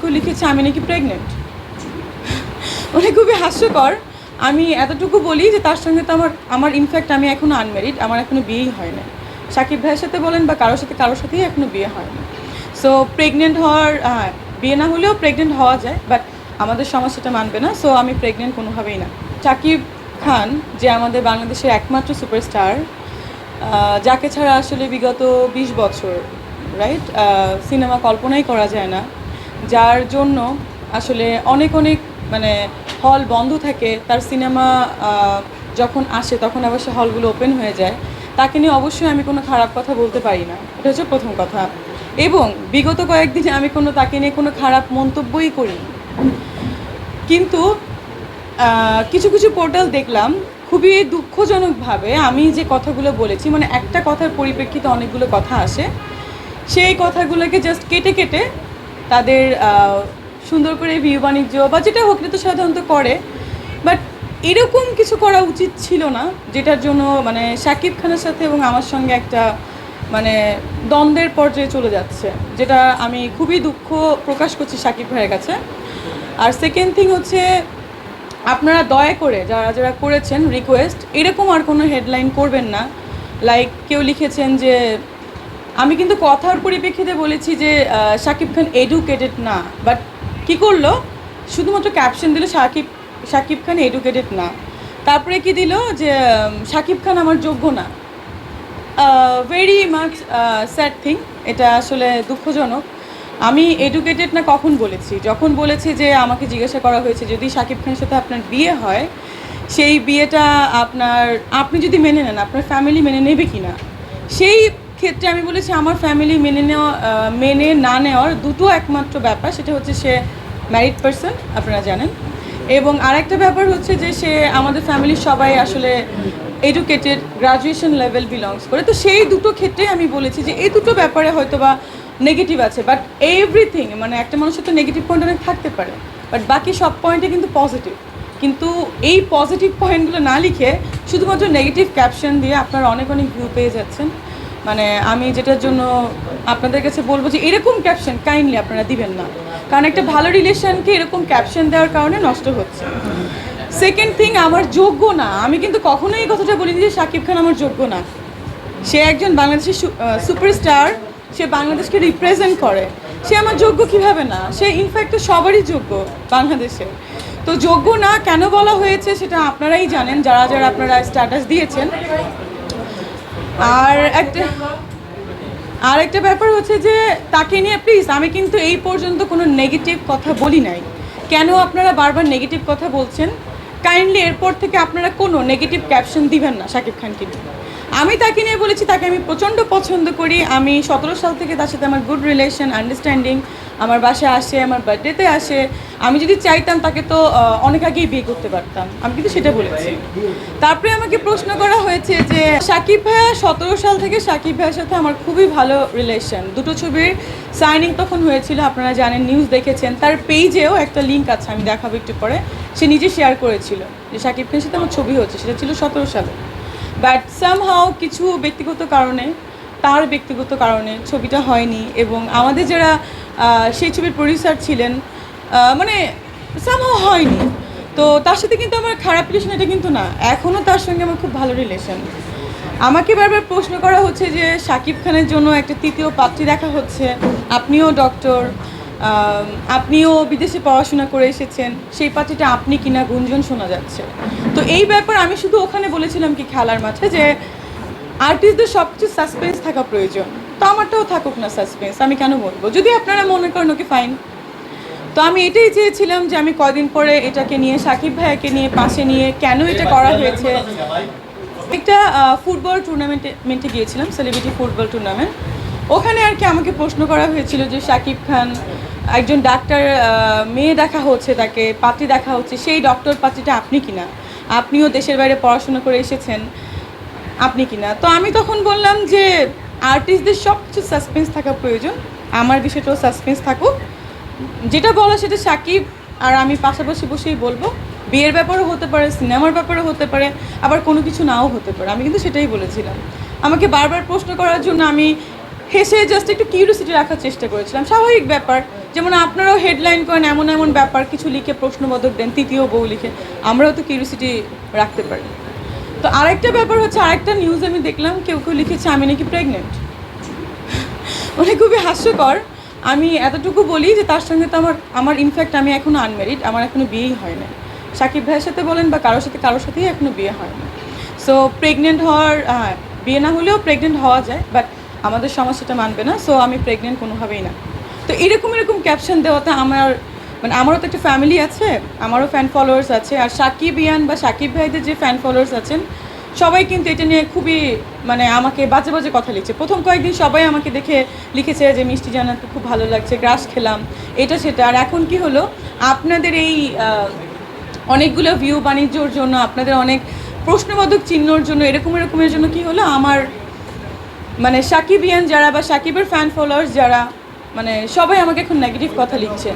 কেউ লিখেছে আমি নাকি প্রেগনেন্ট মানে খুবই হাস্যকর। আমি এতটুকু বলি যে তার সঙ্গে তো আমার আমার ইনফ্যাক্ট আমি এখনও আনমেরিড আমার এখনও বিয়েই হয় না সাকিব ভাইয়ের সাথে বলেন বা কারোর সাথে কারোর সাথেই এখনও বিয়ে হয় না সো প্রেগনেন্ট হওয়ার হ্যাঁ, বিয়ে না হলেও প্রেগনেন্ট হওয়া যায় বাট আমাদের সমাজ সেটা মানবে না সো আমি প্রেগনেন্ট কোনোভাবেই না। সাকিব খান যে আমাদের বাংলাদেশের একমাত্র সুপারস্টার যাকে ছাড়া আসলে বিগত বিশ বছর রাইট সিনেমা কল্পনাই করা যায় না। যার জন্য আসলে অনেক অনেক মানে হল বন্ধ থাকে, তার সিনেমা যখন আসে তখন আবার সে হলগুলো ওপেন হয়ে যায়। তাকে নিয়ে অবশ্যই আমি কোনো খারাপ কথা বলতে পারি না। এটা হচ্ছে প্রথম কথা। এবং বিগত কয়েকদিনে আমি কোনো, তাকে নিয়ে কোনো খারাপ মন্তব্যই করি কিন্তু কিছু কিছু পোর্টাল দেখলাম, খুবই দুঃখজনকভাবে আমি যে কথাগুলো বলেছি মানে একটা কথার পরিপ্রেক্ষিতে অনেকগুলো কথা আসে, সেই কথাগুলোকে জাস্ট কেটে কেটে তাদের সুন্দর করে ভিউ বাণিজ্য বা যেটা হোক এটা তো সাধারণত করে। বাট এরকম কিছু করা উচিত ছিল না, যেটার জন্য মানে শাকিব খানের সাথে এবং আমার সঙ্গে একটা মানে দ্বন্দ্বের পর্যায়ে চলে যাচ্ছে, যেটা আমি খুবই দুঃখ প্রকাশ করছি শাকিব ভাইয়ের কাছে। আর সেকেন্ড থিং হচ্ছে, আপনারা দয়া করে যারা যারা করেছেন রিকোয়েস্ট এরকম আর কোনো হেডলাইন করবেন না। লাইক কেউ লিখেছেন যে আমি কিন্তু কথার পরিপ্রেক্ষিতে বলেছি যে শাকিব খান এডুকেটেড না। বাট কি করল? শুধুমাত্র ক্যাপশন দিল, শাকিব শাকিব খান এডুকেটেড না। তারপরে কি দিল? যে শাকিব খান আমার যোগ্য না। ভেরি মাচ স্যাড থিং এটা আসলে দুঃখজনক। আমি এডুকেটেড না কখন বলেছি? যখন বলেছি যে, আমাকে জিজ্ঞাসা করা হয়েছে যদি শাকিব খানের সাথে আপনার বিয়ে হয়, সেই বিয়েটা আপনার, আপনি যদি মেনে নেন, আপনার ফ্যামিলি মেনে নেবে কি না সেই ক্ষেত্রে আমি বলেছি, আমার ফ্যামিলি মেনে নেওয়া মেনে না নেওয়ার দুটো একমাত্র ব্যাপার, সেটা হচ্ছে সে ম্যারিড পারসন আপনারা জানেন। এবং আরেকটা ব্যাপার হচ্ছে যে সে আমাদের ফ্যামিলির সবাই আসলে এডুকেটেড গ্রাজুয়েশন লেভেল বিলংস করে। তো সেই দুটো ক্ষেত্রে আমি বলেছি যে এই দুটো ব্যাপারে হয়তো বা নেগেটিভ আছে বাট এভরিথিং মানে একটা মানুষের তো নেগেটিভ পয়েন্ট অনেক থাকতে পারে বাট বাকি সব পয়েন্টে কিন্তু পজিটিভ কিন্তু এই পজিটিভ পয়েন্টগুলো না লিখে শুধুমাত্র নেগেটিভ ক্যাপশন দিয়ে আপনারা অনেক অনেক ভিউ পেয়ে যাচ্ছেন। মানে আমি যেটার জন্য আপনাদের কাছে বলব যে এরকম ক্যাপশন কাইন্ডলি আপনারা দিবেন না। কারণ একটা ভালো রিলেশনকে এরকম ক্যাপশন দেওয়ার কারণে নষ্ট হচ্ছে। সেকেন্ড থিং আমার যোগ্য না। আমি কিন্তু কখনোই এই কথাটা বলিনি যে শাকিব খান আমার যোগ্য না। সে একজন বাংলাদেশের সুপারস্টার সে বাংলাদেশকে রিপ্রেজেন্ট করে। সে আমার যোগ্য কীভাবে না? সে ইনফ্যাক্ট তো সবারই যোগ্য বাংলাদেশে। তো যোগ্য না কেন বলা হয়েছে সেটা আপনারাই জানেন। যারা যারা আপনারা স্ট্যাটাস দিয়েছেন আর একটা আর একটা ব্যাপার হচ্ছে যে, তাকে নিয়ে প্লিজ আমি কিন্তু এই পর্যন্ত কোনো নেগেটিভ কথা বলি নাই। কেন আপনারা বারবার নেগেটিভ কথা বলছেন? কাইন্ডলি এরপর থেকে আপনারা কোনো নেগেটিভ ক্যাপশন দিবেন না, শাকিব খানকে নিয়ে। আমি তাকে নিয়ে বলেছি, তাকে আমি প্রচণ্ড পছন্দ করি। আমি সতেরো সাল থেকে তার সাথে আমার গুড রিলেশন আন্ডারস্ট্যান্ডিং আমার বাসায় আসে, আমার বার্থডেতে আসে। আমি যদি চাইতাম তাকে তো অনেক আগেই বিয়ে করতে পারতাম। আমি কিন্তু সেটা বলেছি। তারপরে আমাকে প্রশ্ন করা হয়েছে যে, সাকিব ভাইয়া সতেরো সাল থেকে সাকিব ভাইয়ের সাথে আমার খুবই ভালো রিলেশন দুটো ছবির সাইনিং তখন হয়েছিল, আপনারা জানেন নিউজ দেখেছেন। তার পেজেও একটা লিঙ্ক আছে, আমি দেখাবো একটু পরে। সে নিজে শেয়ার করেছিল যে, সাকিব খানের সাথে আমার ছবি হচ্ছে সেটা ছিল সতেরো সালে। বাট সামহাও কিছু ব্যক্তিগত কারণে, তার ব্যক্তিগত কারণে ছবিটা হয়নি এবং আমাদের যারা সেই ছবির প্রডিউসার ছিলেন মানে সামহাও হয়নি। তো তার সাথে কিন্তু আমার খারাপ রিলেশন এটা কিন্তু না। এখনও তার সঙ্গে আমার খুব ভালো রিলেশন আমাকে বারবার প্রশ্ন করা হচ্ছে যে শাকিব খানের জন্য একটা তৃতীয় পাত্রী দেখা হচ্ছে। আপনিও ডক্টর আপনিও বিদেশে পড়াশোনা করে এসেছেন, সেই পাত্রীটা আপনি কিনা গুঞ্জন শোনা যাচ্ছে। তো এই ব্যাপার আমি শুধু ওখানে বলেছিলাম কি খেলার মাঠে যে আর্টিস্টদের সব কিছু সাসপেন্স থাকা প্রয়োজন। তো আমারটাও থাকুক না সাসপেন্স আমি কেন বলব? যদি আপনারা মনে করেন ওকে ফাইন তো আমি এটাই চেয়েছিলাম যে আমি কদিন পরে এটাকে নিয়ে, সাকিব ভাইয়াকে নিয়ে, পাশে নিয়ে কেন এটা করা হয়েছে। একটা ফুটবল টুর্নামেন্টে গিয়েছিলাম সেলিব্রিটি ফুটবল টুর্নামেন্ট ওখানে আর কি আমাকে প্রশ্ন করা হয়েছিল যে শাকিব খান একজন ডাক্তার মেয়ে দেখা হচ্ছে, তাকে পাত্রী দেখা হচ্ছে, সেই ডক্টর পাত্রীটা আপনি কিনা? আপনিও দেশের বাইরে পড়াশোনা করে এসেছেন, আপনি কিনা? তো আমি তখন বললাম যে আর্টিস্টদের সব কিছু সাসপেন্স থাকা প্রয়োজন, আমার বিষয়টাও সাসপেন্স থাকুক। যেটা বলা সেটা সাকিব আর আমি পাশাপাশি বসেই বলব, বিয়ের ব্যাপারও হতে পারে, সিনেমার ব্যাপারও হতে পারে, আবার কোনো কিছু নাও হতে পারে, আমি কিন্তু সেটাই বলেছিলাম। আমাকে বারবার প্রশ্ন করার জন্য আমি হেসে জাস্ট একটু কিউরিয়াসিটি রাখার চেষ্টা করেছিলাম। স্বাভাবিক ব্যাপার। যেমন আপনারাও হেডলাইন করেন এমন এমন ব্যাপার কিছু লিখে প্রশ্নবোধক দেন তৃতীয় বউ লিখে। আমরাও তো কিউরিয়াসিটি রাখতে পারি। তো আরেকটা ব্যাপার হচ্ছে আরেকটা নিউজ আমি দেখলাম কেউ কেউ লিখেছে আমি নাকি প্রেগনেন্ট মানে খুবই হাস্যকর। আমি এতটুকু বলি যে তার সঙ্গে তো আমার আমার ইনফ্যাক্ট আমি এখনও আনমেরিড আমার এখনও বিয়েই হয় না সাকিব ভাইয়ের সাথে বলেন বা কারোর সাথে কারোর সাথেই এখনও বিয়ে হয় না সো প্রেগনেন্ট হওয়ার হ্যাঁ, বিয়ে না হলেও প্রেগনেন্ট হওয়া যায় বাট আমাদের সমাজ সেটা মানবে না সো আমি প্রেগনেন্ট কোনোভাবেই না। তো এরকম এরকম ক্যাপশন দেওয়াতে আমার মানে আমারও তো একটা ফ্যামিলি আছে, আমারও ফ্যান ফলোয়ার্স আছে, আর সাকিব ইয়ান বা সাকিব ভাইদের যে ফ্যান ফলোয়ার্স আছেন, সবাই কিন্তু এটা নিয়ে খুবই মানে আমাকে বাজে বাজে কথা লিখছে। প্রথম কয়েকদিন সবাই আমাকে দেখে লিখেছে যে, মিষ্টি জানাতে খুব ভালো লাগছে, গ্রাস খেলাম, এটা সেটা। আর এখন কি হলো, আপনাদের এই অনেকগুলো ভিউ বাণিজ্যর জন্য, আপনাদের অনেক প্রশ্নবোধক চিহ্নর জন্য, এরকম এরকমের জন্য কি হলো? আমার মানে সাকিবিয়ান যারা বা সাকিবের ফ্যান ফলোয়ার্স যারা মানে সবাই আমাকে এখন নেগেটিভ কথা লিখছে।